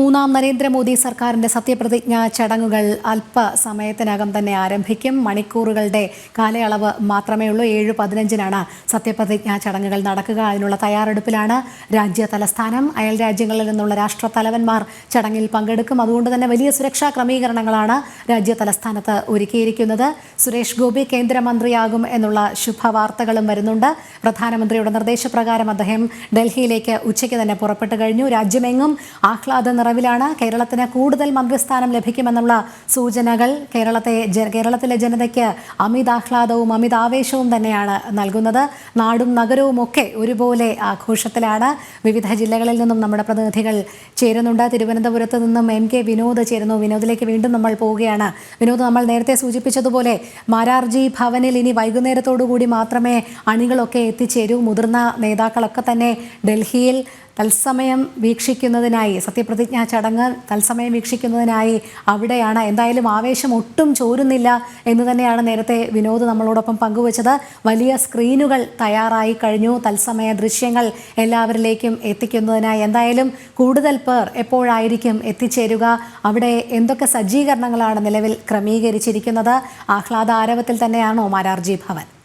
മൂന്നാം നരേന്ദ്രമോദി സർക്കാരിന്റെ സത്യപ്രതിജ്ഞാ ചടങ്ങുകൾ അല്പസമയത്തിനകം തന്നെ ആരംഭിക്കും. മണിക്കൂറുകളുടെ കാലയളവ് മാത്രമേ ഉള്ളൂ. ഏഴ് പതിനഞ്ചിനാണ് സത്യപ്രതിജ്ഞാ ചടങ്ങുകൾ നടക്കുക. അതിനുള്ള തയ്യാറെടുപ്പിലാണ് രാജ്യ തലസ്ഥാനം. അയൽ രാജ്യങ്ങളിൽ നിന്നുള്ള രാഷ്ട്ര തലവന്മാർ ചടങ്ങിൽ പങ്കെടുക്കും. അതുകൊണ്ട് തന്നെ വലിയ സുരക്ഷാ ക്രമീകരണങ്ങളാണ് രാജ്യ തലസ്ഥാനത്ത് ഒരുക്കിയിരിക്കുന്നത്. സുരേഷ് ഗോപി കേന്ദ്രമന്ത്രിയാകും എന്നുള്ള ശുഭവാർത്തകളും വരുന്നുണ്ട്. പ്രധാനമന്ത്രിയുടെ നിർദ്ദേശപ്രകാരം അദ്ദേഹം ഡൽഹിയിലേക്ക് ഉച്ചയ്ക്ക് തന്നെ പുറപ്പെട്ടു കഴിഞ്ഞു. രാജ്യമെങ്ങും ആഹ്ലാദ നിറവിലാണ് കേരളത്തിന് കൂടുതൽ മന്ത്രിസ്ഥാനം ലഭിക്കുമെന്നുള്ള സൂചനകൾ കേരളത്തെ കേരളത്തിലെ ജനതയ്ക്ക് അമിതാഹ്ലാദവും അമിതാവേശവും അമിത തന്നെയാണ് നൽകുന്നത്. നാടും നഗരവും ഒക്കെ ഒരുപോലെ ആഘോഷത്തിലാണ്. വിവിധ ജില്ലകളിൽ നിന്നും നമ്മുടെ പ്രതിനിധികൾ ചേരുന്നുണ്ട്. തിരുവനന്തപുരത്ത് നിന്നും എം കെ വിനോദ് ചേരുന്നു. വിനോദിലേക്ക് വീണ്ടും നമ്മൾ പോവുകയാണ്. വിനോദ് നമ്മൾ നേരത്തെ സൂചിപ്പിച്ചതുപോലെ മാരാർജി ഭവനിൽ ഇനി വൈകുന്നേരത്തോടു കൂടി മാത്രമേ അണികളൊക്കെ എത്തിച്ചേരൂ. മുതിർന്ന നേതാക്കളൊക്കെ തന്നെ ഡൽഹിയിൽ തത്സമയം വീക്ഷിക്കുന്നതിനായി സത്യപ്രതിജ്ഞാ ചടങ്ങ് തത്സമയം വീക്ഷിക്കുന്നതിനായി അവിടെയാണ്. എന്തായാലും ആവേശം ഒട്ടും ചോരുന്നില്ല എന്ന് തന്നെയാണ് നേരത്തെ വിനോദ് നമ്മളോടൊപ്പം പങ്കുവച്ചത്. വലിയ സ്ക്രീനുകൾ തയ്യാറായി കഴിഞ്ഞു. തത്സമയ ദൃശ്യങ്ങൾ എല്ലാവരിലേക്കും എത്തിക്കുന്നതിനായി എന്തായാലും കൂടുതൽ പേർ എപ്പോഴായിരിക്കും എത്തിച്ചേരുക? അവിടെ എന്തൊക്കെ സജ്ജീകരണങ്ങളാണ് നിലവിൽ ക്രമീകരിച്ചിരിക്കുന്നത്? ആഹ്ലാദ ആരവത്തിൽ തന്നെയാണോ മാരാർജി ഭവൻ?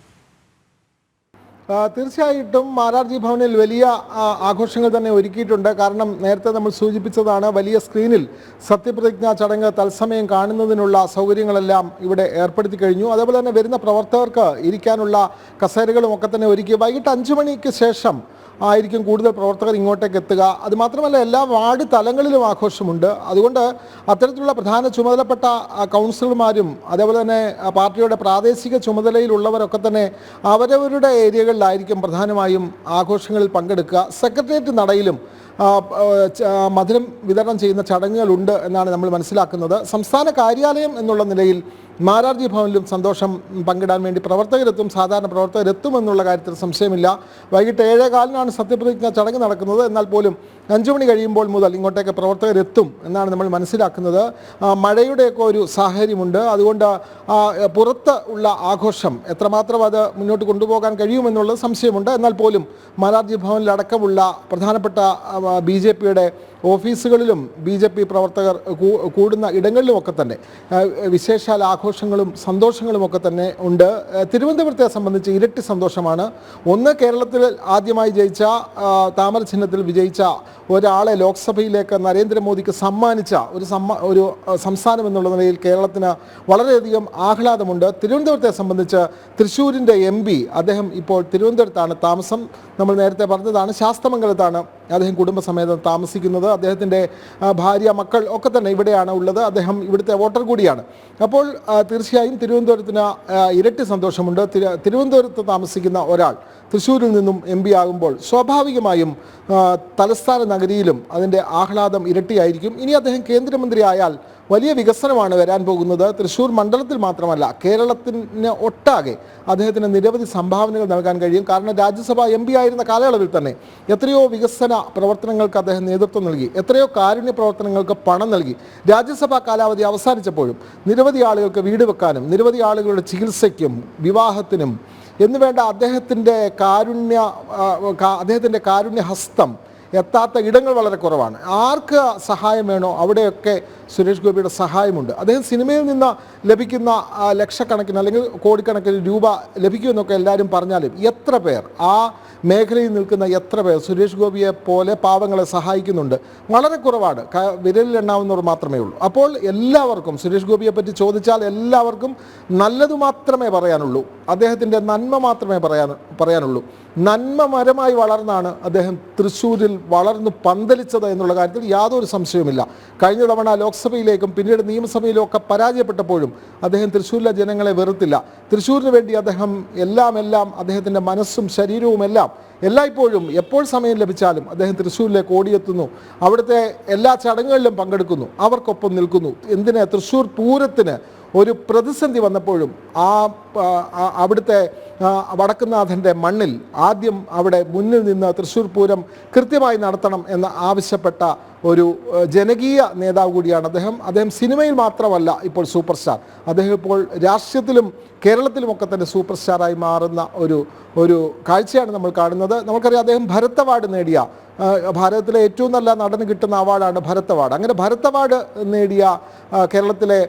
തീർച്ചയായിട്ടും മാരാർജി ഭവനിൽ വലിയ ആഘോഷങ്ങൾ തന്നെ ഒരുക്കിയിട്ടുണ്ട്. കാരണം നേരത്തെ നമ്മൾ സൂചിപ്പിച്ചതാണ് വലിയ സ്ക്രീനിൽ സത്യപ്രതിജ്ഞാ ചടങ്ങ് തത്സമയം കാണുന്നതിനുള്ള സൗകര്യങ്ങളെല്ലാം ഇവിടെ ഏർപ്പെടുത്തി കഴിഞ്ഞു. അതേപോലെ തന്നെ വരുന്ന പ്രവർത്തകർക്ക് ഇരിക്കാനുള്ള കസേരകളും ഒക്കെ തന്നെ ഒരുക്കി. വൈകിട്ട് അഞ്ചു മണിക്ക് ശേഷം ആയിരിക്കും കൂടുതൽ പ്രവർത്തകർ ഇങ്ങോട്ടേക്ക് എത്തുക. അതുമാത്രമല്ല എല്ലാ വാർഡ് തലങ്ങളിലും ആഘോഷമുണ്ട്. അതുകൊണ്ട് അത്തരത്തിലുള്ള പ്രധാന ചുമതലപ്പെട്ട കൗൺസിലർമാരും അതേപോലെ തന്നെ പാർട്ടിയുടെ പ്രാദേശിക ചുമതലയിലുള്ളവരൊക്കെ തന്നെ അവരവരുടെ ഏരിയകളിലായിരിക്കും പ്രധാനമായും ആഘോഷങ്ങളിൽ പങ്കെടുക്കുക. സെക്രട്ടേറിയറ്റ് നടയിലും മധുരം വിതരണം ചെയ്യുന്ന ചടങ്ങുകളുണ്ട് എന്നാണ് നമ്മൾ മനസ്സിലാക്കുന്നത്. സംസ്ഥാന കാര്യാലയം എന്നുള്ള നിലയിൽ മാരാർജി ഭവനിലും സന്തോഷം പങ്കിടാൻ വേണ്ടി പ്രവർത്തകരെത്തും സാധാരണ പ്രവർത്തകരെത്തുമെന്നുള്ള കാര്യത്തിൽ സംശയമില്ല. വൈകിട്ട് ഏഴേ കാലിനാണ് സത്യപ്രതിജ്ഞ ചടങ്ങ് നടക്കുന്നത്. എന്നാൽ പോലും അഞ്ചു മണി കഴിയുമ്പോൾ മുതൽ ഇങ്ങോട്ടേക്ക് പ്രവർത്തകരെത്തും എന്നാണ് നമ്മൾ മനസ്സിലാക്കുന്നത്. മഴയുടെയൊക്കെ ഒരു സാഹചര്യമുണ്ട്. അതുകൊണ്ട് പുറത്ത് ഉള്ള ആഘോഷം എത്രമാത്രം അത് മുന്നോട്ട് കൊണ്ടുപോകാൻ കഴിയുമെന്നുള്ളത് സംശയമുണ്ട്. എന്നാൽ പോലും മാലാർജി ഭവനിലടക്കമുള്ള പ്രധാനപ്പെട്ട ബി ജെ പിയുടെ ഓഫീസുകളിലും ബി ജെ പി പ്രവർത്തകർ കൂടുന്ന ഇടങ്ങളിലുമൊക്കെ തന്നെ വിശേഷാൽ ആഘോഷങ്ങളും സന്തോഷങ്ങളുമൊക്കെ തന്നെ ഉണ്ട്. തിരുവനന്തപുരത്തെ സംബന്ധിച്ച് ഇരട്ടി സന്തോഷമാണ്. ഒന്ന് കേരളത്തിൽ ആദ്യമായി ജയിച്ച താമര ചിഹ്നത്തിൽ വിജയിച്ച ഒരാളെ ലോക്സഭയിലേക്ക് നരേന്ദ്രമോദിക്ക് സമ്മാനിച്ച ഒരു സമ്മാ ഒരു സംസ്ഥാനം എന്നുള്ള നിലയിൽ കേരളത്തിന് വളരെയധികം ആഹ്ലാദമുണ്ട്. തിരുവനന്തപുരത്തെ സംബന്ധിച്ച് തൃശ്ശൂരിന്റെ എം അദ്ദേഹം ഇപ്പോൾ തിരുവനന്തപുരത്താണ് താമസം. നമ്മൾ നേരത്തെ പറഞ്ഞതാണ് ശാസ്തമംഗലത്താണ് അദ്ദേഹം കുടുംബസമേതം താമസിക്കുന്നത്. അദ്ദേഹത്തിന്റെ ഭാര്യ മക്കൾ ഒക്കെ തന്നെ ഇവിടെയാണ് ഉള്ളത്. അദ്ദേഹം ഇവിടുത്തെ വോട്ടർ കൂടിയാണ്. അപ്പോൾ തീർച്ചയായും തിരുവനന്തപുരത്തിന് ഇരട്ടി സന്തോഷമുണ്ട്. തിരു- തിരുവനന്തപുരത്ത് താമസിക്കുന്ന ഒരാൾ തൃശ്ശൂരിൽ നിന്നും എം ആകുമ്പോൾ സ്വാഭാവികമായും തലസ്ഥാന നഗരിയിലും അതിന്റെ ആഹ്ലാദം ഇരട്ടിയായിരിക്കും. ഇനി അദ്ദേഹം കേന്ദ്രമന്ത്രിയായാൽ വലിയ വികസനമാണ് വരാൻ പോകുന്നത്. തൃശ്ശൂർ മണ്ഡലത്തിൽ മാത്രമല്ല കേരളത്തിന് ഒട്ടാകെ അദ്ദേഹത്തിന് നിരവധി സംഭാവനകൾ നൽകാൻ കഴിയും. കാരണം രാജ്യസഭ എം പി ആയിരുന്ന കാലയളവിൽ തന്നെ എത്രയോ വികസന പ്രവർത്തനങ്ങൾക്ക് അദ്ദേഹം നേതൃത്വം നൽകി. എത്രയോ കാരുണ്യ പ്രവർത്തനങ്ങൾക്ക് പണം നൽകി. രാജ്യസഭാ കാലാവധി അവസാനിച്ചപ്പോഴും നിരവധി ആളുകൾക്ക് വീട് വെക്കാനും നിരവധി ആളുകളുടെ ചികിത്സയ്ക്കും വിവാഹത്തിനും എന്നുവേണ്ട അദ്ദേഹത്തിന്റെ കാരുണ്യ അദ്ദേഹത്തിന്റെ കാരുണ്യ ഹസ്തം എത്താത്ത ഇടങ്ങൾ വളരെ കുറവാണ്. ആർക്ക് സഹായം വേണോ അവിടെയൊക്കെ സുരേഷ് ഗോപിയുടെ സഹായമുണ്ട്. അദ്ദേഹം സിനിമയിൽ നിന്ന് ലഭിക്കുന്ന ലക്ഷക്കണക്കിന് അല്ലെങ്കിൽ കോടിക്കണക്കിന് രൂപ ലഭിക്കുമെന്നൊക്കെ എല്ലാവരും പറഞ്ഞാലും എത്ര പേർ ആ മേഖലയിൽ നിൽക്കുന്ന എത്ര പേർ സുരേഷ് ഗോപിയെ പോലെ പാവങ്ങളെ സഹായിക്കുന്നുണ്ട്? വളരെ കുറവാണ്. എണ്ണാവുന്നവർ മാത്രമേ ഉള്ളൂ. അപ്പോൾ എല്ലാവർക്കും സുരേഷ് ഗോപിയെ പറ്റി ചോദിച്ചാൽ എല്ലാവർക്കും നല്ലതു മാത്രമേ പറയാനുള്ളൂ. അദ്ദേഹത്തിന്റെ നന്മ മാത്രമേ പറയാൻ പറയാനുള്ളൂ. നന്മ മരമായി വളർന്നാണ് അദ്ദേഹം തൃശ്ശൂരിൽ വളർന്നു പന്തലിച്ചത് എന്നുള്ള കാര്യത്തിൽ യാതൊരു സംശയവുമില്ല. കഴിഞ്ഞ തവണ ലോക്സഭയിലേക്കും പിന്നീട് നിയമസഭയിലും ഒക്കെ പരാജയപ്പെട്ടപ്പോഴും അദ്ദേഹം തൃശ്ശൂരിലെ ജനങ്ങളെ വെറുത്തില്ല. തൃശ്ശൂരിന് വേണ്ടി അദ്ദേഹം എല്ലാം എല്ലാം അദ്ദേഹത്തിന്റെ മനസ്സും ശരീരവും എല്ലാം എല്ലായ്പ്പോഴും എപ്പോൾ സമയം ലഭിച്ചാലും അദ്ദേഹം തൃശ്ശൂരിലേക്ക് ഓടിയെത്തുന്നു. അവിടുത്തെ എല്ലാ ചടങ്ങുകളിലും പങ്കെടുക്കുന്നു. അവർക്കൊപ്പം നിൽക്കുന്നു. എന്തിന്? തൃശ്ശൂർ പൂരത്തിന് ഒരു പ്രതിസന്ധി വന്നപ്പോഴും ആ അവിടുത്തെ വടക്കുന്നാഥന്റെ മണ്ണിൽ ആദ്യം അവിടെ മുന്നിൽ നിന്ന് തൃശ്ശൂർ പൂരം കൃത്യമായി നടത്തണം എന്ന് ആവശ്യപ്പെട്ട ഒരു ജനകീയ നേതാവ് കൂടിയാണ് അദ്ദേഹം. അദ്ദേഹം സിനിമയിൽ മാത്രമല്ല ഇപ്പോൾ സൂപ്പർ സ്റ്റാർ അദ്ദേഹം ഇപ്പോൾ രാഷ്ട്രീയത്തിലും കേരളത്തിലുമൊക്കെ തന്നെ സൂപ്പർ സ്റ്റാറായി മാറുന്ന ഒരു ഒരു കാഴ്ചയാണ് നമ്മൾ കാണുന്നത്. നമുക്കറിയാം അദ്ദേഹം ഭരത് അവാർഡ് നേടിയ ഭാരതത്തിലെ ഏറ്റവും നല്ല നടന് കിട്ടുന്ന അവാർഡാണ് ഭരത് അവാർഡ് അങ്ങനെ ഭരത് അവാർഡ് നേടിയ കേരളത്തിലെ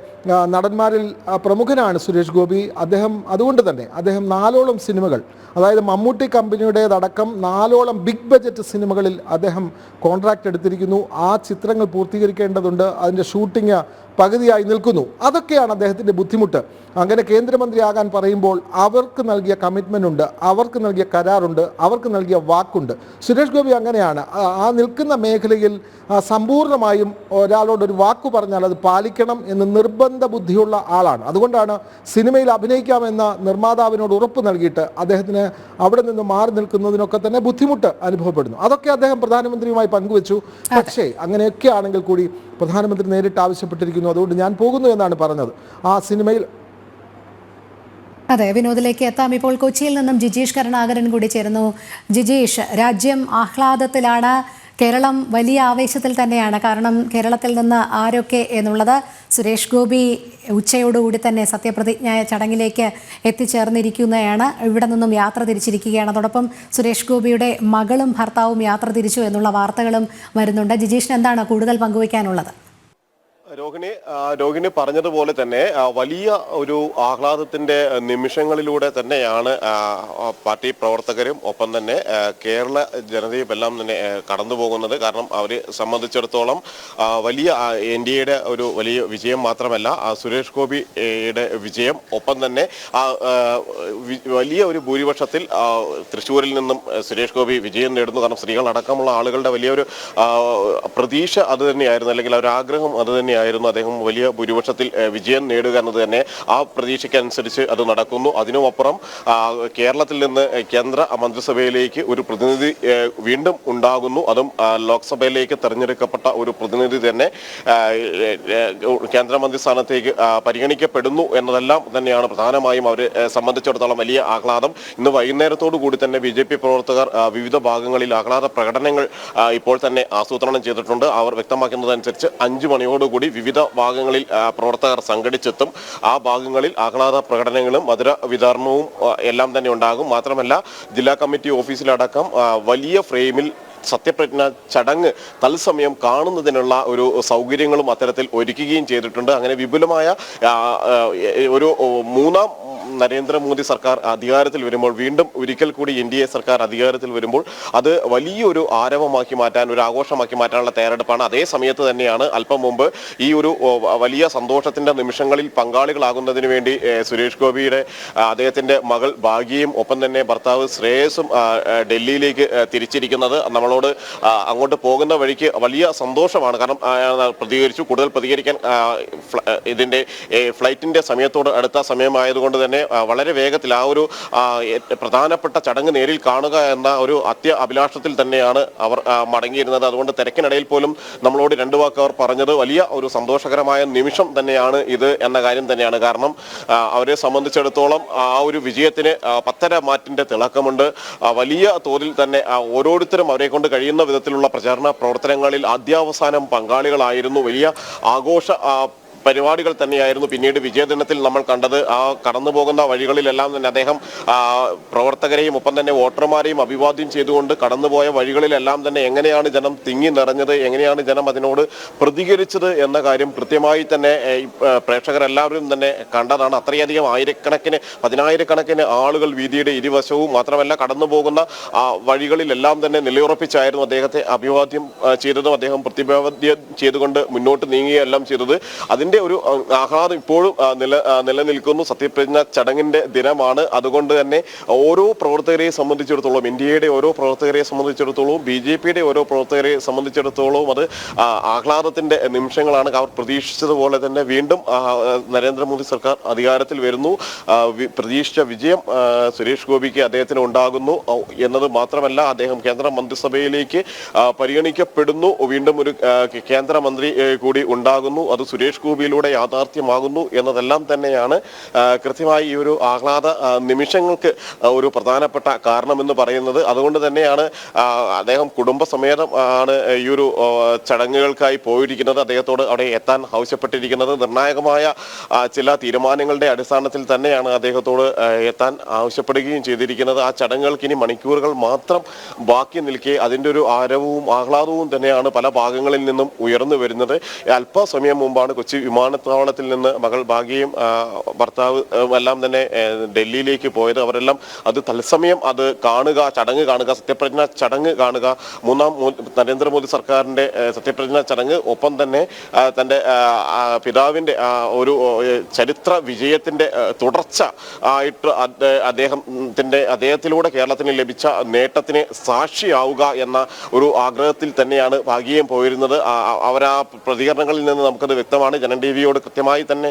നടന്മാരിൽ പ്രമുഖനാണ് സുരേഷ് ഗോപി. അദ്ദേഹം അതുകൊണ്ട് തന്നെ അദ്ദേഹം നാലോളം സിനിമകൾ അതായത് മമ്മൂട്ടി കമ്പനിയുടേതടക്കം നാലോളം ബിഗ് ബജറ്റ് സിനിമകളിൽ അദ്ദേഹം കോൺട്രാക്റ്റ് എടുത്തിരിക്കുന്നു. ആ ചിത്രങ്ങൾ പൂർത്തീകരിക്കേണ്ടതുണ്ട്. അതിന്റെ ഷൂട്ടിംഗ് പകുതിയായി നിൽക്കുന്നു. അതൊക്കെയാണ് അദ്ദേഹത്തിന്റെ ബുദ്ധിമുട്ട്. അങ്ങനെ കേന്ദ്രമന്ത്രിയാകാൻ പറയുമ്പോൾ അവർക്ക് നൽകിയ കമ്മിറ്റ്മെന്റ് ഉണ്ട് അവർക്ക് നൽകിയ കരാറുണ്ട് അവർക്ക് നൽകിയ വാക്കുണ്ട്. സുരേഷ് ഗോപി അങ്ങനെയാണ്. ആ- നിൽക്കുന്ന മേഖലയിൽ സമ്പൂർണമായും ഒരാളോട് ഒരു വാക്കു പറഞ്ഞാൽ അത് പാലിക്കണം എന്ന് നിർബന്ധ ബുദ്ധിയുള്ള ആളാണ്. അതുകൊണ്ടാണ് സിനിമയിൽ അഭിനയിക്കാമെന്ന നിർമ്മാതാവിനോട് ഉറപ്പ് നൽകിയിട്ട് അദ്ദേഹത്തിന് അവിടെ നിന്ന് മാറി നിൽക്കുന്നതിനൊക്കെ തന്നെ ബുദ്ധിമുട്ട് അനുഭവപ്പെടുന്നു. അതൊക്കെ അദ്ദേഹം പ്രധാനമന്ത്രിയുമായി പങ്കുവച്ചു. പക്ഷേ അങ്ങനെയൊക്കെ ആണെങ്കിൽ കൂടി പ്രധാനമന്ത്രി നേരിട്ട് ആവശ്യപ്പെട്ടിരിക്കുന്നു. അതുകൊണ്ട് ഞാൻ പോകുന്നു എന്നാണ് പറഞ്ഞത്. ആ സിനിമയിൽ അതെ വിനോദിലേക്ക് എത്താം. ഇപ്പോൾ കൊച്ചിയിൽ നിന്നും ജിജീഷ് കരുണാകരൻ കൂടി ചേരുന്നു. ജിജീഷ് രാജ്യം ആഹ്ലാദത്തിലാണ്. കേരളം വലിയ ആവേശത്തിൽ തന്നെയാണ്. കാരണം കേരളത്തിൽ നിന്ന് ആരൊക്കെ എന്നുള്ളത് സുരേഷ് ഗോപി ഉച്ചയോടുകൂടി തന്നെ സത്യപ്രതിജ്ഞ ചടങ്ങിലേക്ക് എത്തിച്ചേർന്നിരിക്കുന്നതാണ് ഇവിടെ നിന്നും യാത്ര തിരിച്ചിരിക്കുകയാണ്. അതോടൊപ്പം സുരേഷ് ഗോപിയുടെ മകളും ഭർത്താവും യാത്ര തിരിച്ചു എന്നുള്ള വാർത്തകളും വരുന്നുണ്ട്. ജിജീഷിന് എന്താണ് കൂടുതൽ പങ്കുവയ്ക്കാനുള്ളത്? രോഹിണി രോഹിണി പറഞ്ഞതുപോലെ തന്നെ വലിയ ഒരു ആഹ്ലാദത്തിന്റെ നിമിഷങ്ങളിലൂടെ തന്നെയാണ് പാർട്ടി പ്രവർത്തകരും ഒപ്പം തന്നെ കേരള ജനതയും എല്ലാം തന്നെ കടന്നു പോകുന്നത്. കാരണം അവരെ സംബന്ധിച്ചിടത്തോളം വലിയ എൻ ഡി എയുടെ ഒരു വലിയ വിജയം മാത്രമല്ല സുരേഷ് ഗോപിയുടെ വിജയം ഒപ്പം തന്നെ വലിയ ഒരു ഭൂരിപക്ഷത്തിൽ തൃശ്ശൂരിൽ നിന്നും സുരേഷ് ഗോപി വിജയം നേടുന്നു. കാരണം സ്ത്രീകളടക്കമുള്ള ആളുകളുടെ വലിയൊരു പ്രതീക്ഷ അത് തന്നെയായിരുന്നു. അല്ലെങ്കിൽ ആഗ്രഹം അത് തന്നെയായിരുന്നു. അദ്ദേഹം വലിയ ഭൂരിപക്ഷത്തിൽ വിജയം നേടുക എന്നത് തന്നെ ആ പ്രതീക്ഷയ്ക്കനുസരിച്ച് അത് നടക്കുന്നു. അതിനുമപ്പുറം കേരളത്തിൽ നിന്ന് കേന്ദ്ര മന്ത്രിസഭയിലേക്ക് ഒരു പ്രതിനിധി വീണ്ടും ഉണ്ടാകുന്നു. അതും ലോക്സഭയിലേക്ക് തെരഞ്ഞെടുക്കപ്പെട്ട ഒരു പ്രതിനിധി തന്നെ കേന്ദ്രമന്ത്രി സ്ഥാനത്തേക്ക് പരിഗണിക്കപ്പെടുന്നു എന്നതെല്ലാം തന്നെയാണ് പ്രധാനമായും അവരെ സംബന്ധിച്ചിടത്തോളം വലിയ ആഹ്ലാദം. ഇന്ന് വൈകുന്നേരത്തോടു കൂടി തന്നെ ബി ജെ പി പ്രവർത്തകർ വിവിധ ഭാഗങ്ങളിൽ ആഹ്ലാദ പ്രകടനങ്ങൾ ഇപ്പോൾ തന്നെ ആസൂത്രണം ചെയ്തിട്ടുണ്ട്. അവർ വ്യക്തമാക്കുന്നതനുസരിച്ച് അഞ്ചു മണിയോടുകൂടി വിവിധ ഭാഗങ്ങളിൽ പ്രവർത്തകർ സംഘടിച്ചെത്തും. ആ ഭാഗങ്ങളിൽ ആഹ്ലാദ പ്രകടനങ്ങളും മധുര വിതരണവും എല്ലാം തന്നെ ഉണ്ടാകും. മാത്രമല്ല ജില്ലാ കമ്മിറ്റി ഓഫീസിലടക്കം വലിയ ഫ്രെയിമിൽ സത്യപ്രതിജ്ഞ ചടങ്ങ് തത്സമയം കാണുന്നതിനുള്ള ഒരു സൗകര്യങ്ങളും അത്തരത്തിൽ ഒരുക്കുകയും ചെയ്തിട്ടുണ്ട്. അങ്ങനെ വിപുലമായ ഒരു മൂന്നാം നരേന്ദ്രമോദി സർക്കാർ അധികാരത്തിൽ വരുമ്പോൾ വീണ്ടും ഒരിക്കൽ കൂടി എൻ ഡി എ സർക്കാർ അധികാരത്തിൽ വരുമ്പോൾ അത് വലിയൊരു ആരവമാക്കി മാറ്റാൻ ഒരു ആഘോഷമാക്കി മാറ്റാനുള്ള തയ്യാറെടുപ്പാണ്. അതേ സമയത്ത് തന്നെയാണ് അല്പം മുമ്പ് ഈ ഒരു വലിയ സന്തോഷത്തിന്റെ നിമിഷങ്ങളിൽ പങ്കാളികളാകുന്നതിന് വേണ്ടി സുരേഷ് ഗോപിയുടെ അദ്ദേഹത്തിന്റെ മകൾ ഭാഗ്യയും ഒപ്പം തന്നെ ഭർത്താവ് ശ്രേയസും ഡൽഹിയിലേക്ക് തിരിച്ചിരിക്കുന്നത്. നമ്മളോട് ആ, അങ്ങോട്ട് പോകുന്ന വഴിക്ക് വലിയ സന്തോഷമാണ്. കാരണം പ്രതികരിച്ചു. കൂടുതൽ പ്രതികരിക്കാൻ ഇതിന്റെ ഫ്ലൈറ്റിന്റെ സമയത്തോട് അടുത്ത സമയമായതുകൊണ്ട് തന്നെ വളരെ വേഗത്തിൽ ആ ഒരു പ്രധാനപ്പെട്ട ചടങ്ങ് നേരിൽ കാണുക എന്ന ഒരു അത്യ അഭിലാഷത്തിൽ തന്നെയാണ് അവർ മടങ്ങിയിരുന്നത്. അതുകൊണ്ട് തിരക്കിനിടയിൽ പോലും നമ്മളോട് രണ്ടു വാക്ക് അവർ പറഞ്ഞത് വലിയ ഒരു സന്തോഷകരമായ നിമിഷം തന്നെയാണ് ഇത് എന്ന കാര്യം തന്നെയാണ്. കാരണം അവരെ സംബന്ധിച്ചിടത്തോളം ആ ഒരു വിജയത്തിന് പത്തര മാറ്റിന്റെ തിളക്കമുണ്ട്. വലിയ തോതിൽ തന്നെ ഓരോരുത്തരും അവരെ കൊണ്ട് കഴിയുന്ന വിധത്തിലുള്ള പ്രചാരണ പ്രവർത്തനങ്ങളിൽ ആദ്യാവസാനം പങ്കാളികളായിരുന്നു വലിയ ആഘോഷ പരിപാടികൾ തന്നെയായിരുന്നു പിന്നീട് വിജയദിനത്തിൽ നമ്മൾ കണ്ടത്. ആ കടന്നു പോകുന്ന വഴികളിലെല്ലാം തന്നെ അദ്ദേഹം പ്രവർത്തകരെയും ഒപ്പം തന്നെ വോട്ടർമാരെയും അഭിവാദ്യം ചെയ്തുകൊണ്ട് കടന്നുപോയ വഴികളിലെല്ലാം തന്നെ എങ്ങനെയാണ് ജനം തിങ്ങി നിറഞ്ഞത് എങ്ങനെയാണ് ജനം അതിനോട് പ്രതികരിച്ചത് എന്ന കാര്യം കൃത്യമായി തന്നെ പ്രേക്ഷകരെല്ലാവരും തന്നെ കണ്ടതാണ്. അത്രയധികം ആയിരക്കണക്കിന് പതിനായിരക്കണക്കിന് ആളുകൾ വീതിയുടെ ഇരുവശവും മാത്രമല്ല കടന്നു പോകുന്ന വഴികളിലെല്ലാം തന്നെ നിലയുറപ്പിച്ചായിരുന്നു അദ്ദേഹത്തെ അഭിവാദ്യം ചെയ്തതും അദ്ദേഹം പ്രതിഭാദ്യം ചെയ്തുകൊണ്ട് മുന്നോട്ട് നീങ്ങുകയെല്ലാം ചെയ്തത്. അതിന്റെ ഒരു ആഹ്ലാദം ഇപ്പോഴും നില നിലനിൽക്കുന്നു. സത്യപ്രതിജ്ഞ ചടങ്ങിന്റെ ദിനമാണ്. അതുകൊണ്ട് തന്നെ ഓരോ പ്രവർത്തകരെ സംബന്ധിച്ചിടത്തോളം ഇന്ത്യയുടെ ഓരോ പ്രവർത്തകരെ സംബന്ധിച്ചിടത്തോളം ബി ജെ പിയുടെ ഓരോ പ്രവർത്തകരെ സംബന്ധിച്ചിടത്തോളം അത് ആഹ്ലാദത്തിന്റെ നിമിഷങ്ങളാണ്. അവർ പ്രതീക്ഷിച്ചതുപോലെ തന്നെ വീണ്ടും നരേന്ദ്രമോദി സർക്കാർ അധികാരത്തിൽ വരുന്നു. പ്രതീക്ഷിച്ച വിജയം സുരേഷ് ഗോപിക്ക് അദ്ദേഹത്തിന് ഉണ്ടാകുന്നു. എന്നത് മാത്രമല്ല അദ്ദേഹം കേന്ദ്ര മന്ത്രിസഭയിലേക്ക് പരിഗണിക്കപ്പെടുന്നു. വീണ്ടും ഒരു കേന്ദ്രമന്ത്രി കൂടി ഉണ്ടാകുന്നു. അത് സുരേഷ് ഗോപി ഗോപിയിലൂടെ യാഥാർത്ഥ്യമാകുന്നു എന്നതെല്ലാം തന്നെയാണ് കൃത്യമായി ഈ ഒരു ആഹ്ലാദ നിമിഷങ്ങൾക്ക് ഒരു പ്രധാനപ്പെട്ട കാരണമെന്ന് പറയുന്നത്. അതുകൊണ്ട് തന്നെയാണ് അദ്ദേഹം കുടുംബസമേതം ആണ് ഈ ഒരു ചടങ്ങുകൾക്കായി പോയിരിക്കുന്നത് അദ്ദേഹത്തോട് അവിടെ എത്താൻ ആവശ്യപ്പെട്ടിരിക്കുന്നത്. നിർണായകമായ ചില തീരുമാനങ്ങളുടെ അടിസ്ഥാനത്തിൽ തന്നെയാണ് അദ്ദേഹത്തോട് എത്താൻ ആവശ്യപ്പെടുകയും ചെയ്തിരിക്കുന്നത്. ആ ചടങ്ങുകൾക്ക് ഇനി മണിക്കൂറുകൾ മാത്രം ബാക്കി നിൽക്കെ അതിന്റെ ഒരു ആരവവും ആഹ്ലാദവും തന്നെയാണ് പല ഭാഗങ്ങളിൽ നിന്നും ഉയർന്നു വരുന്നത്. അല്പസമയം മുമ്പാണ് കൊച്ചി വിമാനത്താവളത്തിൽ നിന്ന് മകൾ ഭാഗ്യയും ഭർത്താവ് എല്ലാം തന്നെ ഡൽഹിയിലേക്ക് പോയത്. അവരെല്ലാം അത് തത്സമയം അത് കാണുക ചടങ്ങ് കാണുക സത്യപ്രജ്ഞ ചടങ്ങ് കാണുക. മൂന്നാം നരേന്ദ്രമോദി സർക്കാരിന്റെ സത്യപ്രജ്ഞ ചടങ്ങ് ഒപ്പം തന്നെ തന്റെ പിതാവിന്റെ ഒരു ചരിത്ര വിജയത്തിന്റെ തുടർച്ച ആയിട്ട് അദ്ദേഹത്തിന്റെ അദ്ദേഹത്തിലൂടെ കേരളത്തിന് ലഭിച്ച നേട്ടത്തിന് സാക്ഷിയാവുക എന്ന ഒരു ആഗ്രഹത്തിൽ തന്നെയാണ് ഭാഗ്യം പോയിരുന്നത്. അവരാ പ്രതികരണങ്ങളിൽ നിന്ന് നമുക്കത് വ്യക്തമാണ്. ജനൻ ടി വിയോട് കൃത്യമായി തന്നെ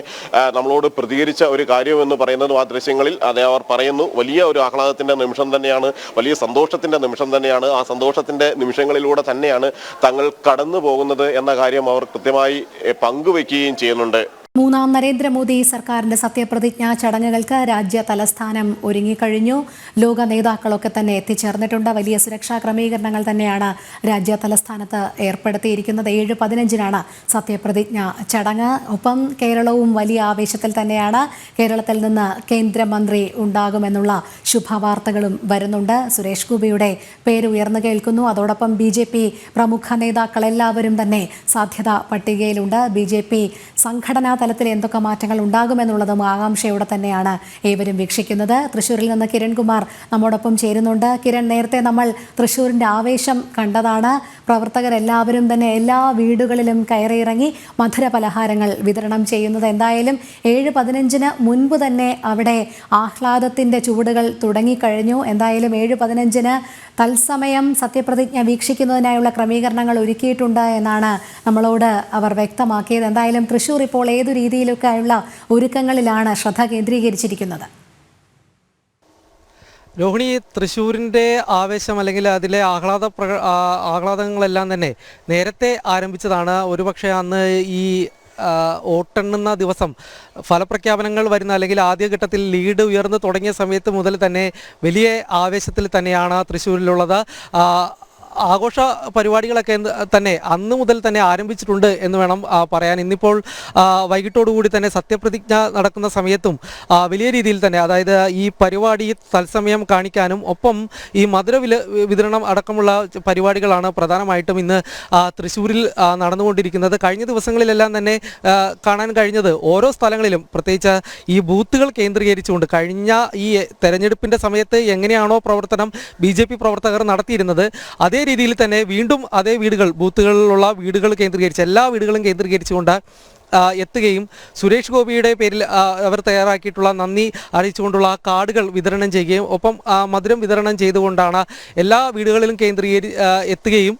നമ്മളോട് പ്രതികരിച്ച ഒരു കാര്യം എന്ന് പറയുന്നത് ആ ദൃശ്യങ്ങളിൽ അതേ അവർ പറയുന്നു വലിയ ഒരു ആഹ്ലാദത്തിന്റെ നിമിഷം തന്നെയാണ് വലിയ സന്തോഷത്തിന്റെ നിമിഷം തന്നെയാണ് ആ സന്തോഷത്തിന്റെ നിമിഷങ്ങളിലൂടെ തന്നെയാണ് തങ്ങൾ കടന്നു പോകുന്നത് എന്ന കാര്യം അവർ കൃത്യമായി പങ്കുവെക്കുകയും ചെയ്യുന്നുണ്ട്. മൂന്നാം നരേന്ദ്രമോദി സർക്കാരിന്റെ സത്യപ്രതിജ്ഞാ ചടങ്ങുകൾക്ക് രാജ്യ തലസ്ഥാനം ഒരുങ്ങിക്കഴിഞ്ഞു. ലോക നേതാക്കളൊക്കെ തന്നെ എത്തിച്ചേർന്നിട്ടുണ്ട്. വലിയ സുരക്ഷാ ക്രമീകരണങ്ങൾ തന്നെയാണ് രാജ്യ തലസ്ഥാനത്ത് ഏർപ്പെടുത്തിയിരിക്കുന്നത്. ഏഴ് പതിനഞ്ചിനാണ് സത്യപ്രതിജ്ഞ ചടങ്ങ്. ഒപ്പം കേരളവും വലിയ ആവേശത്തിൽ തന്നെയാണ്. കേരളത്തിൽ നിന്ന് കേന്ദ്രമന്ത്രി ഉണ്ടാകുമെന്നുള്ള ശുഭവാർത്തകളും വരുന്നുണ്ട്. സുരേഷ് ഗോപിയുടെ പേര് ഉയർന്നു കേൾക്കുന്നു. അതോടൊപ്പം ബി ജെ പി പ്രമുഖ നേതാക്കൾ എല്ലാവരും തന്നെ സാധ്യതാ പട്ടികയിലുണ്ട്. ബി ജെ പി സംഘടനാ തലത്തിൽ എന്തൊക്കെ മാറ്റങ്ങൾ ഉണ്ടാകുമെന്നുള്ളതും ആകാംക്ഷയോടെ തന്നെയാണ് ഏവരും വീക്ഷിക്കുന്നത്. തൃശ്ശൂരിൽ നിന്ന് കിരൺകുമാർ നമ്മോടൊപ്പം ചേരുന്നുണ്ട്. കിരൺ നേരത്തെ നമ്മൾ തൃശ്ശൂരിന്റെ ആവേശം കണ്ടതാണ്. പ്രവർത്തകർ എല്ലാവരും തന്നെ എല്ലാ വീടുകളിലും കയറിയിറങ്ങി മധുര പലഹാരങ്ങൾ വിതരണം ചെയ്യുന്നത്. എന്തായാലും ഏഴ് പതിനഞ്ചിന് മുൻപ് തന്നെ അവിടെ ആഹ്ലാദത്തിന്റെ ചൂടുകൾ തുടങ്ങിക്കഴിഞ്ഞു. എന്തായാലും ഏഴ് പതിനഞ്ചിന് തത്സമയം സത്യപ്രതിജ്ഞ വീക്ഷിക്കുന്നതിനായുള്ള ക്രമീകരണങ്ങൾ ഒരുക്കിയിട്ടുണ്ട് എന്നാണ് നമ്മളോട് അവർ വ്യക്തമാക്കിയത്. എന്തായാലും തൃശ്ശൂർ ഇപ്പോൾ ഏതു രീതിയിലൊക്കെയുള്ള ഒരുക്കങ്ങളിലാണ് ശ്രദ്ധ കേന്ദ്രീകരിച്ചിരിക്കുന്നത്? രോഹിണി തൃശ്ശൂരിന്റെ ആവേശം അല്ലെങ്കിൽ അതിലെ ആഹ്ലാദ പ്രക ആ, ആഹ്ലാദങ്ങളെല്ലാം തന്നെ നേരത്തെ ആരംഭിച്ചതാണ്. ഒരുപക്ഷെ അന്ന് ഈ വോട്ടെണ്ണുന്ന ദിവസം ഫലപ്രഖ്യാപനങ്ങൾ വരുന്ന അല്ലെങ്കിൽ ആദ്യഘട്ടത്തിൽ ലീഡ് ഉയർന്നു തുടങ്ങിയ സമയത്ത് മുതൽ തന്നെ വലിയ ആവേശത്തിൽ തന്നെയാണ് തൃശ്ശൂരിലുള്ളത് ആഘോഷ പരിപാടികളൊക്കെ തന്നെ അന്ന് മുതൽ തന്നെ ആരംഭിച്ചിട്ടുണ്ട് എന്ന് വേണം പറയാൻ. ഇന്നിപ്പോൾ വൈകിട്ടോടുകൂടി തന്നെ സത്യപ്രതിജ്ഞ നടക്കുന്ന സമയത്തും വലിയ രീതിയിൽ തന്നെ അതായത് ഈ പരിപാടി തത്സമയം കാണിക്കാനും ഒപ്പം ഈ മധുര വിതരണം അടക്കമുള്ള പരിപാടികളാണ് പ്രധാനമായിട്ടും ഇന്ന് തൃശ്ശൂരിൽ നടന്നുകൊണ്ടിരിക്കുന്നത്. കഴിഞ്ഞ ദിവസങ്ങളിലെല്ലാം തന്നെ കാണാൻ കഴിഞ്ഞത് ഓരോ സ്ഥലങ്ങളിലും പ്രത്യേകിച്ച് ഈ ബൂത്തുകൾ കേന്ദ്രീകരിച്ചുകൊണ്ട് കഴിഞ്ഞ ഈ തെരഞ്ഞെടുപ്പിന്റെ സമയത്ത് എങ്ങനെയാണോ പ്രവർത്തനം ബി പ്രവർത്തകർ നടത്തിയിരുന്നത് അതേ രീതിയിൽ തന്നെ വീണ്ടും അതേ വീടുകൾ ബൂത്തുകളിലുള്ള വീടുകൾ കേന്ദ്രീകരിച്ച് എല്ലാ വീടുകളും കേന്ദ്രീകരിച്ചുകൊണ്ട് എത്തുകയും സുരേഷ് ഗോപിയുടെ പേരിൽ അവർ തയ്യാറാക്കിയിട്ടുള്ള നന്ദി അറിയിച്ചുകൊണ്ടുള്ള കാർഡുകൾ വിതരണം ചെയ്യുകയും ഒപ്പം ആ, മധുരം വിതരണം ചെയ്തുകൊണ്ടാണ് എല്ലാ വീടുകളിലും കേന്ദ്രീകരി എത്തുകയും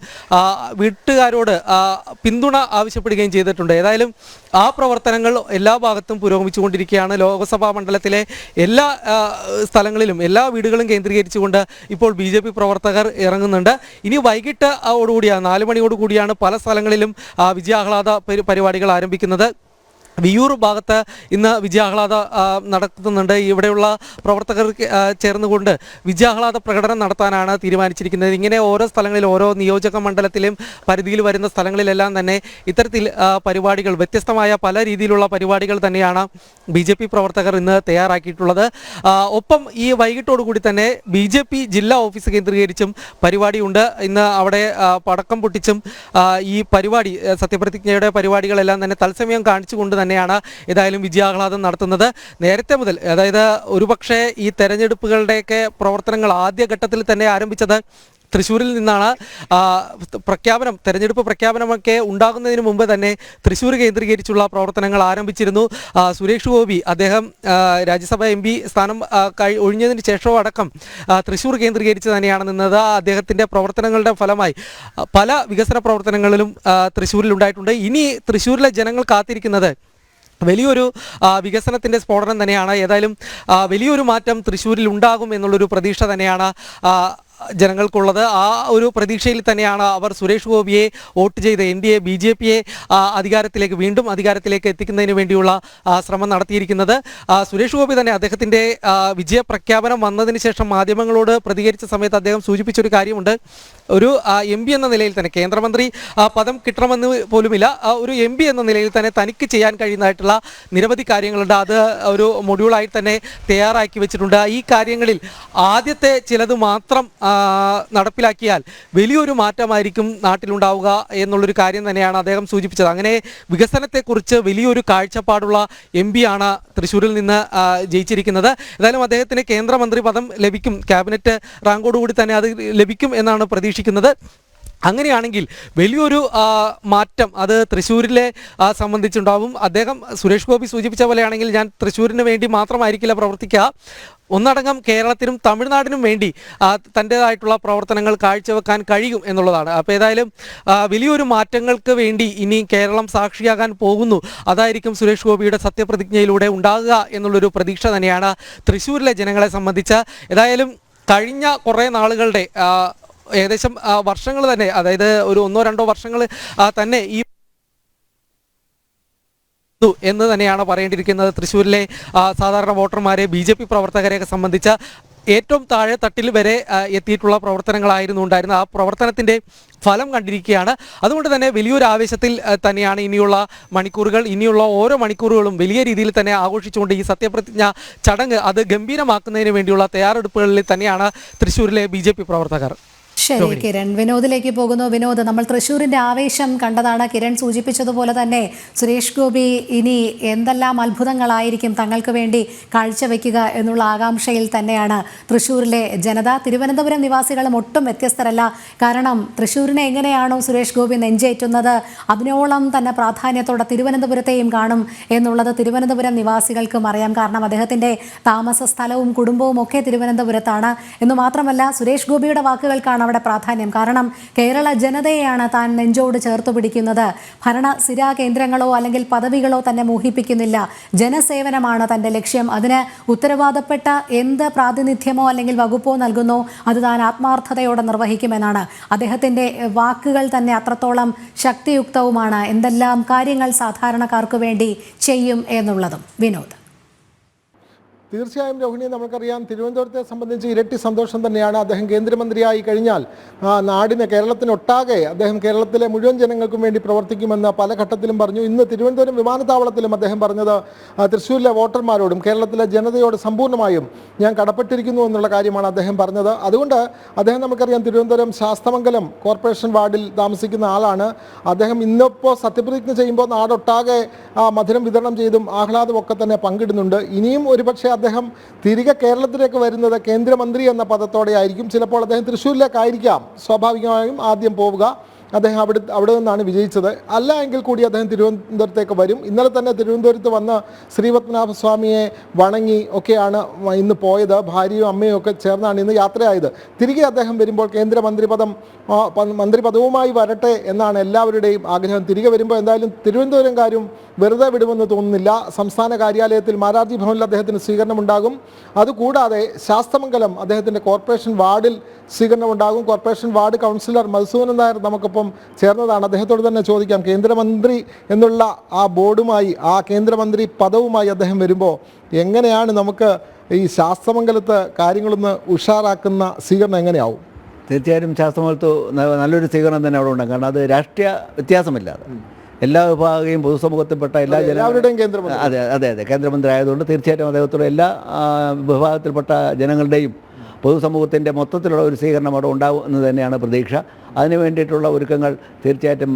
വീട്ടുകാരോട് പിന്തുണ ആവശ്യപ്പെടുകയും ചെയ്തിട്ടുണ്ട്. ഏതായാലും ആ പ്രവർത്തനങ്ങൾ എല്ലാ ഭാഗത്തും പുരോഗമിച്ചുകൊണ്ടിരിക്കുകയാണ്. ലോക്സഭാ മണ്ഡലത്തിലെ എല്ലാ സ്ഥലങ്ങളിലും എല്ലാ വീടുകളും കേന്ദ്രീകരിച്ചുകൊണ്ട് ഇപ്പോൾ ബി പ്രവർത്തകർ ഇറങ്ങുന്നുണ്ട്. ഇനി വൈകിട്ട് ഓടുകൂടിയാണ് നാല് മണിയോടുകൂടിയാണ് പല സ്ഥലങ്ങളിലും ആ, വിജയാഹ്ലാദ പരിപാടികൾ ആരംഭിക്കുന്നത്. പറയുന്നത് വിയൂർ ഭാഗത്ത് ഇന്ന് വിജയാഹ്ലാദ നടത്തുന്നുണ്ട്. ഇവിടെയുള്ള പ്രവർത്തകർ ചേർന്നുകൊണ്ട് വിജയാഹ്ലാദ പ്രകടനം നടത്താനാണ് തീരുമാനിച്ചിരിക്കുന്നത്. ഇങ്ങനെ ഓരോ സ്ഥലങ്ങളിൽ ഓരോ നിയോജക മണ്ഡലത്തിലും പരിധിയിൽ വരുന്ന സ്ഥലങ്ങളിലെല്ലാം തന്നെ ഇത്തരത്തിൽ പരിപാടികൾ വ്യത്യസ്തമായ പല രീതിയിലുള്ള പരിപാടികൾ തന്നെയാണ് ബി പ്രവർത്തകർ ഇന്ന് തയ്യാറാക്കിയിട്ടുള്ളത്. ഒപ്പം ഈ വൈകിട്ടോടുകൂടി തന്നെ ബി ജില്ലാ ഓഫീസ് കേന്ദ്രീകരിച്ചും പരിപാടിയുണ്ട്. ഇന്ന് അവിടെ പടക്കം പൊട്ടിച്ചും ഈ പരിപാടി സത്യപ്രതിജ്ഞയുടെ പരിപാടികളെല്ലാം തന്നെ തത്സമയം കാണിച്ചുകൊണ്ട് തന്നെയാണ് ഏതായാലും വിജയാഹ്ലാദം നടത്തുന്നത്. നേരത്തെ മുതൽ അതായത് ഒരുപക്ഷെ ഈ തെരഞ്ഞെടുപ്പുകളുടെയൊക്കെ പ്രവർത്തനങ്ങൾ ആദ്യഘട്ടത്തിൽ തന്നെ ആരംഭിച്ചത് തൃശ്ശൂരിൽ നിന്നാണ്. പ്രഖ്യാപനം തെരഞ്ഞെടുപ്പ് പ്രഖ്യാപനമൊക്കെ ഉണ്ടാകുന്നതിന് മുമ്പ് തന്നെ തൃശ്ശൂർ കേന്ദ്രീകരിച്ചുള്ള പ്രവർത്തനങ്ങൾ ആരംഭിച്ചിരുന്നു. സുരേഷ് ഗോപി അദ്ദേഹം രാജ്യസഭ എം പി സ്ഥാനം ഒഴിഞ്ഞതിന് ശേഷവും അടക്കം തൃശ്ശൂർ കേന്ദ്രീകരിച്ച് തന്നെയാണ് നിന്നത്. അദ്ദേഹത്തിന്റെ പ്രവർത്തനങ്ങളുടെ ഫലമായി പല വികസന പ്രവർത്തനങ്ങളിലും തൃശ്ശൂരിൽ ഉണ്ടായിട്ടുണ്ട്. ഇനി തൃശ്ശൂരിലെ ജനങ്ങൾ കാത്തിരിക്കുന്നത് വലിയൊരു വികസനത്തിന്റെ സ്ഫോടനം തന്നെയാണ്. ഏതായാലും വലിയൊരു മാറ്റം തൃശ്ശൂരിൽ ഉണ്ടാകും എന്നുള്ളൊരു പ്രതീക്ഷ തന്നെയാണ് ജനങ്ങൾക്കുള്ളത്. ആ ഒരു പ്രതീക്ഷയിൽ തന്നെയാണ് അവർ സുരേഷ് ഗോപിയെ വോട്ട് ചെയ്ത് എൻ ഡി എ ബി ജെ പിയെ അധികാരത്തിലേക്ക് വീണ്ടും അധികാരത്തിലേക്ക് എത്തിക്കുന്നതിന് വേണ്ടിയുള്ള ശ്രമം നടത്തിയിരിക്കുന്നത്. സുരേഷ് ഗോപി തന്നെ അദ്ദേഹത്തിന്റെ വിജയപ്രഖ്യാപനം വന്നതിന് ശേഷം മാധ്യമങ്ങളോട് പ്രതികരിച്ച സമയത്ത് അദ്ദേഹം സൂചിപ്പിച്ചൊരു കാര്യമുണ്ട്. ഒരു എം എന്ന നിലയിൽ തന്നെ കേന്ദ്രമന്ത്രി പദം കിട്ടണമെന്ന് പോലുമില്ല. ഒരു എം എന്ന നിലയിൽ തന്നെ തനിക്ക് ചെയ്യാൻ കഴിയുന്നതായിട്ടുള്ള നിരവധി കാര്യങ്ങളുണ്ട്. അത് ഒരു മൊഡ്യൂളായി തന്നെ തയ്യാറാക്കി വെച്ചിട്ടുണ്ട്. ഈ കാര്യങ്ങളിൽ ആദ്യത്തെ ചിലത് മാത്രം നടപ്പിലാക്കിയാൽ വലിയൊരു മാറ്റമായിരിക്കും നാട്ടിലുണ്ടാവുക എന്നുള്ളൊരു കാര്യം തന്നെയാണ് അദ്ദേഹം സൂചിപ്പിച്ചത്. അങ്ങനെ വികസനത്തെക്കുറിച്ച് വലിയൊരു കാഴ്ചപ്പാടുള്ള എം ആണ് തൃശ്ശൂരിൽ നിന്ന് ജയിച്ചിരിക്കുന്നത്. ഏതായാലും അദ്ദേഹത്തിന് കേന്ദ്രമന്ത്രി പദം ലഭിക്കും. ക്യാബിനറ്റ് റാങ്കോടുകൂടി തന്നെ അത് ലഭിക്കും എന്നാണ് പ്രതീക്ഷിക്കുന്നത്. അങ്ങനെയാണെങ്കിൽ വലിയൊരു മാറ്റം അത് തൃശ്ശൂരിലെ സംബന്ധിച്ചുണ്ടാവും. അദ്ദേഹം സുരേഷ് ഗോപി സൂചിപ്പിച്ച പോലെയാണെങ്കിൽ ഞാൻ തൃശ്ശൂരിന് വേണ്ടി മാത്രമായിരിക്കില്ല പ്രവർത്തിക്കുക. ഒന്നടങ്കം കേരളത്തിനും തമിഴ്നാടിനും വേണ്ടി തന്റെതായിട്ടുള്ള പ്രവർത്തനങ്ങൾ കാഴ്ചവെക്കാൻ കഴിയും എന്നുള്ളതാണ്. അപ്പോൾ ഏതായാലും വലിയൊരു മാറ്റങ്ങൾക്ക് വേണ്ടി ഇനി കേരളം സാക്ഷിയാകാൻ പോകുന്നു. അതായിരിക്കും സുരേഷ് ഗോപിയുടെ സത്യപ്രതിജ്ഞയിലൂടെ ഉണ്ടാകുക എന്നുള്ളൊരു പ്രതീക്ഷ തന്നെയാണ് തൃശ്ശൂരിലെ ജനങ്ങളെ സംബന്ധിച്ച്. ഏതായാലും കഴിഞ്ഞ കുറേ നാളുകളുടെ ഏകദേശം വർഷങ്ങൾ തന്നെ അതായത് ഒരു ഒന്നോ രണ്ടോ വർഷങ്ങൾ തന്നെ ഈ ു എന്ന് തന്നെയാണ് പറയേണ്ടിയിരിക്കുന്നത്. തൃശ്ശൂരിലെ സാധാരണ വോട്ടർമാരെ ബി ജെ പി പ്രവർത്തകരെയൊക്കെ സംബന്ധിച്ച ഏറ്റവും താഴെ തട്ടിൽ വരെ എത്തിയിട്ടുള്ള പ്രവർത്തനങ്ങളായിരുന്നു ഉണ്ടായിരുന്നത്. ആ പ്രവർത്തനത്തിന്റെ ഫലം കണ്ടിരിക്കുകയാണ്. അതുകൊണ്ട് തന്നെ വലിയൊരു ആവേശത്തിൽ തന്നെയാണ് ഇനിയുള്ള മണിക്കൂറുകൾ. ഇനിയുള്ള ഓരോ മണിക്കൂറുകളും വലിയ രീതിയിൽ തന്നെ ആഘോഷിച്ചുകൊണ്ട് ഈ സത്യപ്രതിജ്ഞ ചടങ്ങ് അത് ഗംഭീരമാക്കുന്നതിന് വേണ്ടിയുള്ള തയ്യാറെടുപ്പുകളിൽ തന്നെയാണ് തൃശ്ശൂരിലെ ബി പ്രവർത്തകർ. ശരി കിരൺ. വിനോദിലേക്ക് പോകുന്നു. വിനോദ് നമ്മൾ തൃശ്ശൂരിന്റെ ആവേശം കണ്ടതാണ്. കിരൺ സൂചിപ്പിച്ചതുപോലെ തന്നെ സുരേഷ് ഗോപി ഇനി എന്തെല്ലാം അത്ഭുതങ്ങളായിരിക്കും തങ്ങൾക്ക് വേണ്ടി കാഴ്ചവെക്കുക എന്നുള്ള ആകാംക്ഷയിൽ തന്നെയാണ് തൃശ്ശൂരിലെ ജനത. തിരുവനന്തപുരം നിവാസികളും ഒട്ടും വ്യത്യസ്തരല്ല. കാരണം തൃശ്ശൂരിനെ എങ്ങനെയാണോ സുരേഷ് ഗോപി നെഞ്ചേറ്റുന്നത് അതിനോളം തന്നെ പ്രാധാന്യത്തോടെ തിരുവനന്തപുരത്തെയും കാണും എന്നുള്ളത് തിരുവനന്തപുരം നിവാസികൾക്കും അറിയാം. കാരണം അദ്ദേഹത്തിന്റെ താമസ സ്ഥലവും കുടുംബവും ഒക്കെ തിരുവനന്തപുരത്താണ്. എന്ന് മാത്രമല്ല സുരേഷ് ഗോപിയുടെ വാക്കുകൾക്കാണ് അവിടെ പ്രാധാന്യം. കാരണം കേരള ജനതയെയാണ് താൻ നെഞ്ചോട് ചേർത്ത് പിടിക്കുന്നത്. ഭരണ സ്ഥിരാ കേന്ദ്രങ്ങളോ അല്ലെങ്കിൽ പദവികളോ തന്നെ മോഹിപ്പിക്കുന്നില്ല. ജനസേവനമാണ് തന്റെ ലക്ഷ്യം. അതിന് ഉത്തരവാദപ്പെട്ട എന്ത് പ്രാതിനിധ്യമോ അല്ലെങ്കിൽ വകുപ്പോ നൽകുന്നോ അത് താൻ ആത്മാർത്ഥതയോടെ നിർവഹിക്കുമെന്നാണ്. അദ്ദേഹത്തിന്റെ വാക്കുകൾ തന്നെ അത്രത്തോളം ശക്തിയുക്തവുമാണ്. എന്തെല്ലാം കാര്യങ്ങൾ സാധാരണക്കാർക്ക് വേണ്ടി ചെയ്യും എന്നുള്ളതും. വിനോദ്. തീർച്ചയായും രോഹിണി നമുക്കറിയാം. തിരുവനന്തപുരത്തെ സംബന്ധിച്ച് ഇരട്ടി സന്തോഷം തന്നെയാണ് അദ്ദേഹം കേന്ദ്രമന്ത്രിയായി കഴിഞ്ഞാൽ നാടിനെ കേരളത്തിനൊട്ടാകെ അദ്ദേഹം കേരളത്തിലെ മുഴുവൻ ജനങ്ങൾക്കും വേണ്ടി പ്രവർത്തിക്കുമെന്ന് പല ഘട്ടത്തിലും പറഞ്ഞു. ഇന്ന് തിരുവനന്തപുരം വിമാനത്താവളത്തിലും അദ്ദേഹം പറഞ്ഞത് തൃശ്ശൂരിലെ വോട്ടർമാരോടും കേരളത്തിലെ ജനതയോട് സമ്പൂർണമായും ഞാൻ കടപ്പെട്ടിരിക്കുന്നു എന്നുള്ള കാര്യമാണ് അദ്ദേഹം പറഞ്ഞത്. അതുകൊണ്ട് അദ്ദേഹം നമുക്കറിയാം തിരുവനന്തപുരം ശാസ്തമംഗലം കോർപ്പറേഷൻ വാർഡിൽ താമസിക്കുന്ന ആളാണ്. അദ്ദേഹം ഇന്നിപ്പോൾ സത്യപ്രതിജ്ഞ ചെയ്യുമ്പോൾ നാടൊട്ടാകെ മധുരം വിതരണം ചെയ്തും ആഹ്ലാദമൊക്കെ തന്നെ പങ്കിടുന്നുണ്ട്. ഇനിയും ഒരുപക്ഷെ അദ്ദേഹം തിരികെ കേരളത്തിലേക്ക് വരുന്നത് കേന്ദ്രമന്ത്രി എന്ന പദത്തോടെ ആയിരിക്കും ചിലപ്പോൾ അദ്ദേഹം തൃശ്ശൂരിലേക്കായിരിക്കാം. സ്വാഭാവികമായും ആദ്യം പോവുക. അദ്ദേഹം അവിടെ അവിടെ നിന്നാണ് വിജയിച്ചത്. അല്ല എങ്കിൽ കൂടി അദ്ദേഹം തിരുവനന്തപുരത്തേക്ക് വരും. ഇന്നലെ തന്നെ തിരുവനന്തപുരത്ത് വന്ന് ശ്രീപത്മനാഭ സ്വാമിയെ വണങ്ങി ഒക്കെയാണ് ഇന്ന് പോയത്. ഭാര്യയും അമ്മയും ഒക്കെ ചേർന്നാണ് ഇന്ന് യാത്രയായത്. തിരികെ അദ്ദേഹം വരുമ്പോൾ കേന്ദ്രമന്ത്രി പദം മന്ത്രിപദവുമായി വരട്ടെ എന്നാണ് എല്ലാവരുടെയും ആഗ്രഹം. തിരികെ വരുമ്പോൾ എന്തായാലും തിരുവനന്തപുരംകാരും വെറുതെ വിടുമെന്ന് തോന്നുന്നില്ല. സംസ്ഥാന കാര്യാലയത്തിൽ മാരാർജി ഭവനിൽ അദ്ദേഹത്തിന് സ്വീകരണം ഉണ്ടാകും അതുകൂടാതെ ശാസ്തമംഗലം അദ്ദേഹത്തിന്റെ കോർപ്പറേഷൻ വാർഡിൽ സ്വീകരണം ഉണ്ടാകും corporation ward councillor Madhusoodanan Nair നമുക്കൊപ്പം ചേർന്നതാണ്. അദ്ദേഹത്തോട് തന്നെ ചോദിക്കാം കേന്ദ്രമന്ത്രി എന്നുള്ള ആ ബോർഡുമായി ആ കേന്ദ്രമന്ത്രി പദവുമായി അദ്ദേഹം വരുമ്പോൾ എങ്ങനെയാണ് നമുക്ക് ഈ ശാസ്ത്രമംഗലത്ത് കാര്യങ്ങളൊന്ന് ഉഷാറാക്കുന്ന സ്വീകരണം എങ്ങനെയാവും? തീർച്ചയായും ശാസ്ത്രമംഗലത്ത് നല്ലൊരു സ്വീകരണം തന്നെ അവിടെ ഉണ്ടാകും. കാരണം അത് രാഷ്ട്രീയ വ്യത്യാസമില്ലാതെ. എല്ലാ വിഭാഗയും പൊതുസമൂഹത്തിൽപ്പെട്ട എല്ലാ ജനങ്ങളുടെയും എല്ലാവരുടെയും കേന്ദ്രമന്ത്രി. അതെ അതെ അതെ. കേന്ദ്രമന്ത്രി ആയതുകൊണ്ട് തീർച്ചയായിട്ടും അദ്ദേഹത്തോട് എല്ലാ വിഭാഗത്തിൽപ്പെട്ട ജനങ്ങളുടെയും പൊതുസമൂഹത്തിന്റെ മൊത്തത്തിലുള്ള ഒരു സ്വീകരണം അവിടെ ഉണ്ടാവും എന്ന് തന്നെയാണ് പ്രതീക്ഷ. അതിന് വേണ്ടിയിട്ടുള്ള ഒരുക്കങ്ങൾ തീർച്ചയായിട്ടും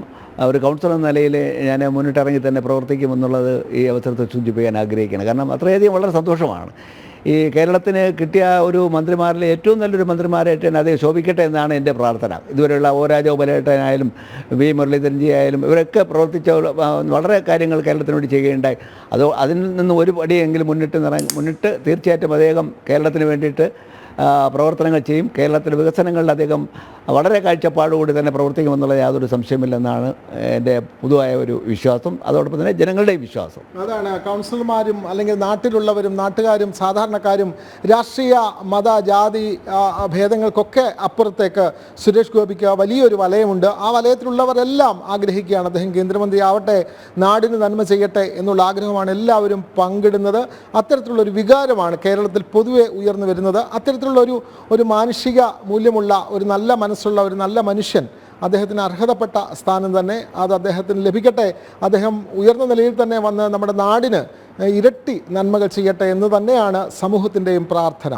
ഒരു കൗൺസിലർ എന്ന നിലയിൽ ഞാൻ മുന്നിട്ടിറങ്ങി തന്നെ പ്രവർത്തിക്കുമെന്നുള്ളത് ഈ അവസരത്തിൽ സൂചിപ്പിക്കാൻ ആഗ്രഹിക്കുകയാണ്. കാരണം അത്രയധികം വളരെ സന്തോഷമാണ്. ഈ കേരളത്തിന് കിട്ടിയ ഒരു മന്ത്രിമാരിൽ ഏറ്റവും നല്ലൊരു മന്ത്രിമാരായിട്ട് തന്നെ അദ്ദേഹം ശോഭിക്കട്ടെ എന്നാണ് എന്റെ പ്രാർത്ഥന. ഇതുവരെയുള്ള ഓ രാജഗോപാലേട്ടനായാലും വി മുരളീധരൻജി ആയാലും ഇവരൊക്കെ പ്രവർത്തിച്ച വളരെ കാര്യങ്ങൾ കേരളത്തിന് വേണ്ടി ചെയ്യുകയുണ്ടായി. അതോ അതിൽ നിന്ന് ഒരു പടിയെങ്കിലും മുന്നിട്ട് നിറ മുന്നിട്ട് തീർച്ചയായിട്ടും അദ്ദേഹം കേരളത്തിന് വേണ്ടിയിട്ട് പ്രവർത്തനങ്ങൾ ചെയ്യും. കേരളത്തിലെ വികസനങ്ങളിൽ അദ്ദേഹം വളരെ കാഴ്ചപ്പാടുകൂടി തന്നെ പ്രവർത്തിക്കുമെന്നുള്ള യാതൊരു സംശയമില്ലെന്നാണ് എന്റെ പൊതുവായ ഒരു വിശ്വാസം. അതോടൊപ്പം തന്നെ ജനങ്ങളുടെയും വിശ്വാസം. അതാണ് കൗൺസിലർമാരും അല്ലെങ്കിൽ നാട്ടിലുള്ളവരും നാട്ടുകാരും സാധാരണക്കാരും രാഷ്ട്രീയ മത ജാതി ഭേദങ്ങൾക്കൊക്കെ അപ്പുറത്തേക്ക് സുരേഷ് ഗോപിക്ക് വലിയൊരു വലയമുണ്ട്. ആ വലയത്തിലുള്ളവരെല്ലാം ആഗ്രഹിക്കുകയാണ്. അദ്ദേഹം കേന്ദ്രമന്ത്രി ആവട്ടെ നാടിന് നന്മ ചെയ്യട്ടെ എന്നുള്ള ആഗ്രഹമാണ് എല്ലാവരും പങ്കിടുന്നത്. അത്തരത്തിലുള്ളൊരു വികാരമാണ് കേരളത്തിൽ പൊതുവെ ഉയർന്നു വരുന്നത്. അത്തരത്തിലുള്ള ഒരു ഒരു മാനുഷിക മൂല്യമുള്ള ഒരു നല്ല മനസ്സുള്ള ഒരു നല്ല മനുഷ്യൻ അദ്ദേഹത്തിന് അർഹതപ്പെട്ട സ്ഥാനം തന്നെ അത് അദ്ദേഹത്തിന് ലഭിക്കട്ടെ. അദ്ദേഹം ഉയർന്ന നിലയിൽ തന്നെ വന്ന് നമ്മുടെ നാടിന് ഇരട്ടി നന്മകൾ ചെയ്യട്ടെ എന്ന് തന്നെയാണ് സമൂഹത്തിന്റെയും പ്രാർത്ഥന.